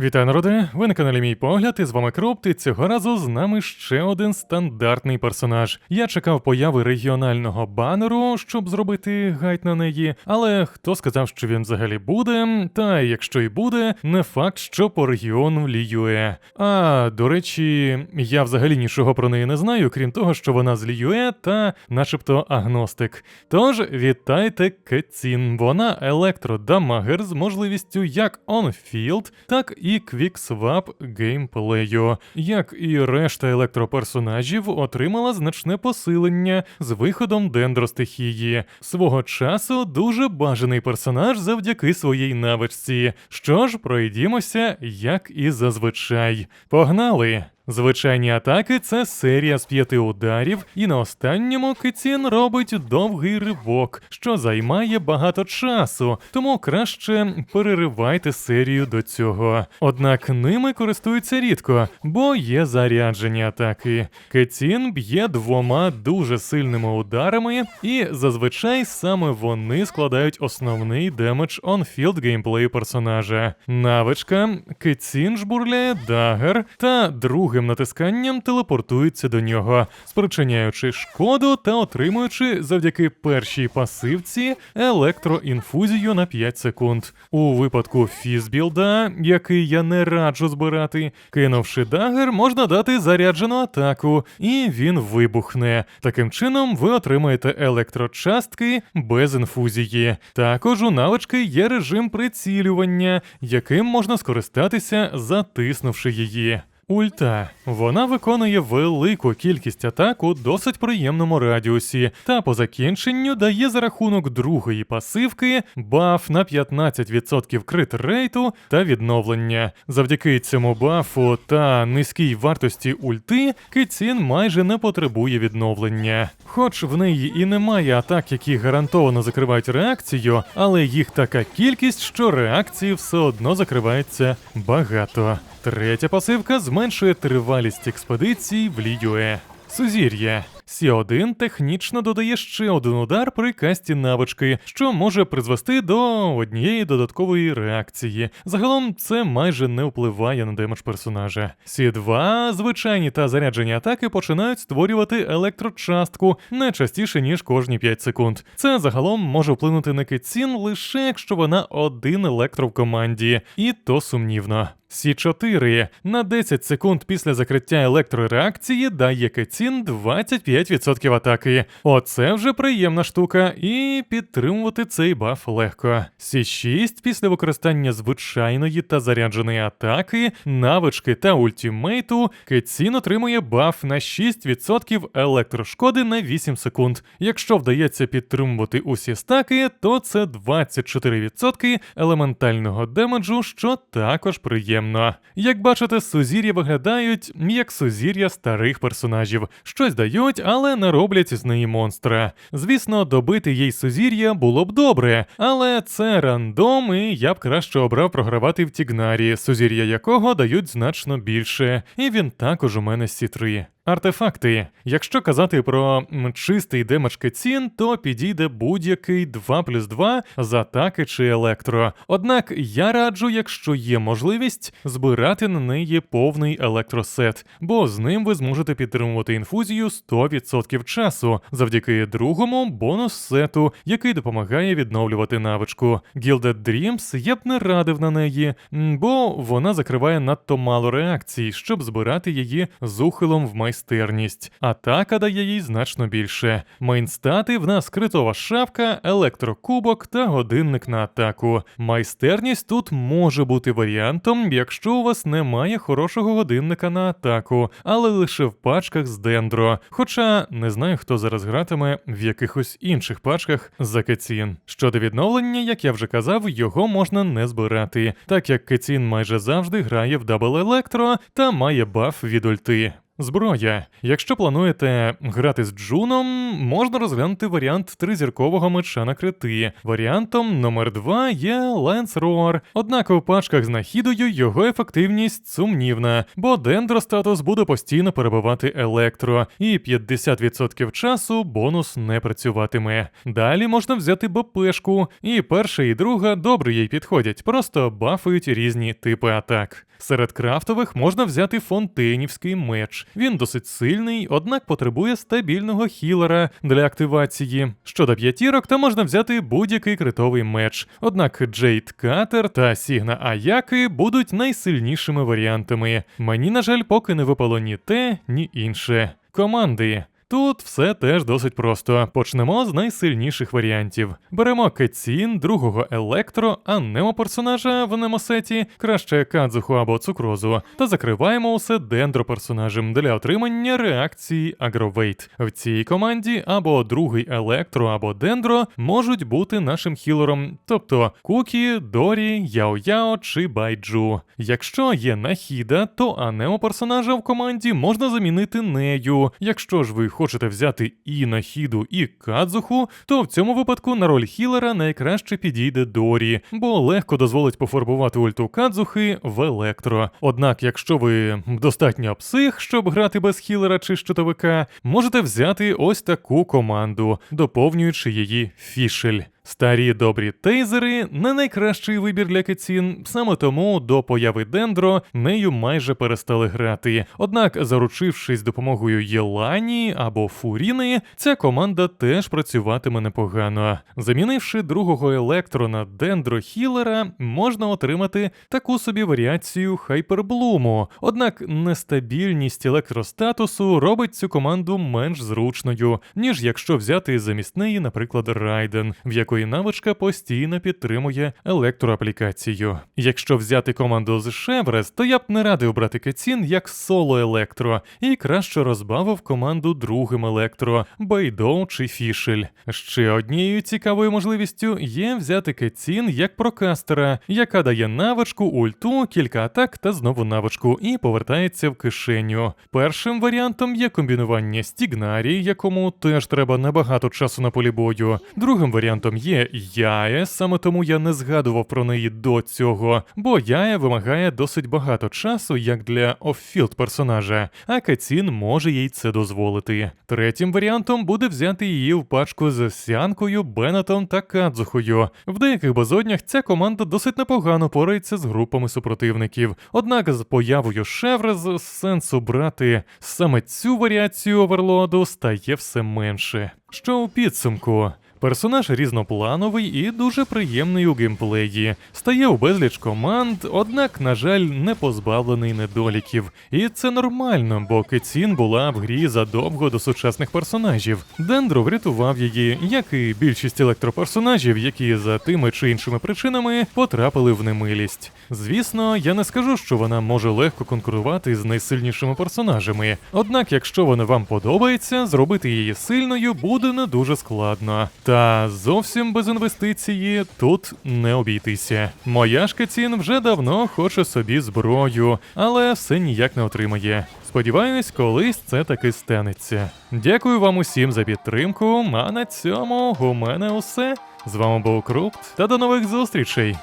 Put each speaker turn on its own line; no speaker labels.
Вітаю, народи! Ви на каналі Мій Погляд, і з вами Кроп, і цього разу з нами ще один стандартний персонаж. Я чекав появи регіонального банеру, щоб зробити гайд на неї, але хто сказав, що він взагалі буде? Та якщо і буде, не факт, що по регіону Ліюе. А до речі, я взагалі нічого про неї не знаю, крім того, що вона з Ліюе та начебто агностик. Тож вітайте Кетсін. Вона електродамагер з можливістю як on-field, так і квіксвап геймплею. Як і решта електроперсонажів, отримала значне посилення з виходом дендростихії. Свого часу дуже бажаний персонаж завдяки своїй навичці. Що ж, пройдімося, як і зазвичай. Погнали! Звичайні атаки це серія з п'яти ударів, і на останньому Кицін робить довгий ривок, що займає багато часу, тому краще переривайте серію до цього. Однак ними користуються рідко, бо є заряджені атаки. Кицін б'є двома дуже сильними ударами, і зазвичай саме вони складають основний демедж on-field геймплею персонажа. Навичка Кицін жбурляє дагер та другим натисканням телепортується до нього, спричиняючи шкоду та отримуючи завдяки першій пасивці електроінфузію на 5 секунд. У випадку фізбілда, який я не раджу збирати, кинувши дагер, можна дати заряджену атаку, і він вибухне. Таким чином, ви отримаєте електрочастки без інфузії. Також у навички є режим прицілювання, яким можна скористатися, затиснувши її. Ульта. Вона виконує велику кількість атак у досить приємному радіусі, та по закінченню дає за рахунок другої пасивки баф на 15% крит рейту та відновлення. Завдяки цьому бафу та низькій вартості ульти Кицін майже не потребує відновлення. Хоч в неї і немає атак, які гарантовано закривають реакцію, але їх така кількість, що реакції все одно закривається багато. Третя пасивка зменшує тривалість експедицій в Ліюе. Сузір'я. Сі1 технічно додає ще один удар при касті навички, що може призвести до однієї додаткової реакції. Загалом це майже не впливає на демедж персонажа. Сі2 звичайні та заряджені атаки починають створювати електрочастку не частіше ніж кожні 5 секунд. Це загалом може вплинути на Кетсін лише якщо вона один електро в команді, і то сумнівно. Сі4 на 10 секунд після закриття електрореакції дає Кетсін 25% атаки. Оце вже приємна штука, і підтримувати цей баф легко. Сі6 після використання звичайної та зарядженої атаки, навички та ультімейту, Кетсін отримує баф на 6% електрошкоди на 8 секунд. Якщо вдається підтримувати усі стаки, то це 24% елементального демеджу, що також приємно. Як бачите, сузір'я виглядають як сузір'я старих персонажів, щось дають, але не роблять з неї монстра. Звісно, добити їй сузір'я було б добре, але це рандом, і я б краще обрав програвати в Тігнарі, сузір'я якого дають значно більше, і він також у мене сі 3 Артефакти. Якщо казати про чистий демедж Кетсін, то підійде будь-який 2 плюс 2 з атаки чи електро. Однак я раджу, якщо є можливість, збирати на неї повний електросет, бо з ним ви зможете підтримувати інфузію 100% часу завдяки другому бонус-сету, який допомагає відновлювати навичку. Gilded Dreams я б не радив на неї, бо вона закриває надто мало реакцій, щоб збирати її з ухилом в майстерність. Атака дає їй значно більше. Мейнстати в нас критова шапка, електрокубок та годинник на атаку. Майстерність тут може бути варіантом, якщо у вас немає хорошого годинника на атаку, але лише в пачках з дендро. Хоча не знаю, хто зараз гратиме в якихось інших пачках за Кецін. Щодо відновлення, як я вже казав, його можна не збирати, так як Кецін майже завжди грає в дабл електро та має баф від ульти. Зброя. Якщо плануєте грати з Джуном, можна розглянути варіант тризіркового меча на крити. Варіантом номер 2 є Lance Roar. Однак у пачках з нахідою його ефективність сумнівна, бо дендростатус буде постійно перебувати електро, і 50% часу бонус не працюватиме. Далі можна взяти БПшку, і перша і друга добре їй підходять, просто бафують різні типи атак. Серед крафтових можна взяти фонтенівський меч. Він досить сильний, однак потребує стабільного хілера для активації. Щодо п'ятірок, то можна взяти будь-який критовий меч. Однак Джейд Катер та Сігна Аяки будуть найсильнішими варіантами. Мені, на жаль, поки не випало ні те, ні інше. Команди. Тут все теж досить просто. Почнемо з найсильніших варіантів. Беремо Кетсін, другого електро, а немо персонажа в немосеті, краще Кадзуху або цукрозу, та закриваємо усе дендро персонажем для отримання реакції Агровейт. В цій команді або другий електро, або дендро можуть бути нашим хілером, тобто Кукі, Дорі, Яо-Яо чи Байджу. Якщо є нахіда, то анемо персонажа в команді можна замінити нею. Якщо ж ви хочете взяти і нахіду, і кадзуху, то в цьому випадку на роль хілера найкраще підійде Дорі, бо легко дозволить пофарбувати ульту кадзухи в електро. Однак, якщо ви достатньо псих, щоб грати без хілера чи щитовика, можете взяти ось таку команду, доповнюючи її фішель. Старі добрі тейзери не найкращий вибір для Кетсін, саме тому до появи Дендро нею майже перестали грати. Однак, заручившись допомогою Єлані або Фуріни, ця команда теж працюватиме непогано. Замінивши другого електро на Дендро Хілера, можна отримати таку собі варіацію Хайперблуму. Однак нестабільність електростатусу робить цю команду менш зручною, ніж якщо взяти замість неї, наприклад, Райден, в якої навичка постійно підтримує електроаплікацію. Якщо взяти команду з Шеврес, то я б не радив брати Кетсін як соло електро і краще розбавив команду другим електро, Бейдоу чи Фішель. Ще однією цікавою можливістю є взяти Кетсін як прокастера, яка дає навичку, ульту, кілька атак та знову навичку, і повертається в кишеню. Першим варіантом є комбінування Стігнарі, якому теж треба небагато часу на полі бою. Другим варіантом є Яє, саме тому я не згадував про неї до цього, бо Яє вимагає досить багато часу, як для оффілд персонажа, а Кацін може їй це дозволити. Третім варіантом буде взяти її в пачку з Сянкою, Беннетом та Кадзухою. В деяких безоднях ця команда досить непогано порається з групами супротивників. Однак з появою Шеврез сенсу брати саме цю варіацію оверлоду стає все менше. Що у підсумку? Персонаж різноплановий і дуже приємний у геймплеї. Стає у безліч команд, однак, на жаль, не позбавлений недоліків. І це нормально, бо Кетсін була в грі задовго до сучасних персонажів. Дендро врятував її, як і більшість електроперсонажів, які за тими чи іншими причинами потрапили в немилість. Звісно, я не скажу, що вона може легко конкурувати з найсильнішими персонажами. Однак, якщо вона вам подобається, зробити її сильною буде не дуже складно. Та зовсім без інвестиції тут не обійтися. Моя шкацін вже давно хоче собі зброю, але все ніяк не отримає. Сподіваюсь, колись це таки станеться. Дякую вам усім за підтримку. А на цьому у мене усе. З вами був Крупт, та до нових зустрічей.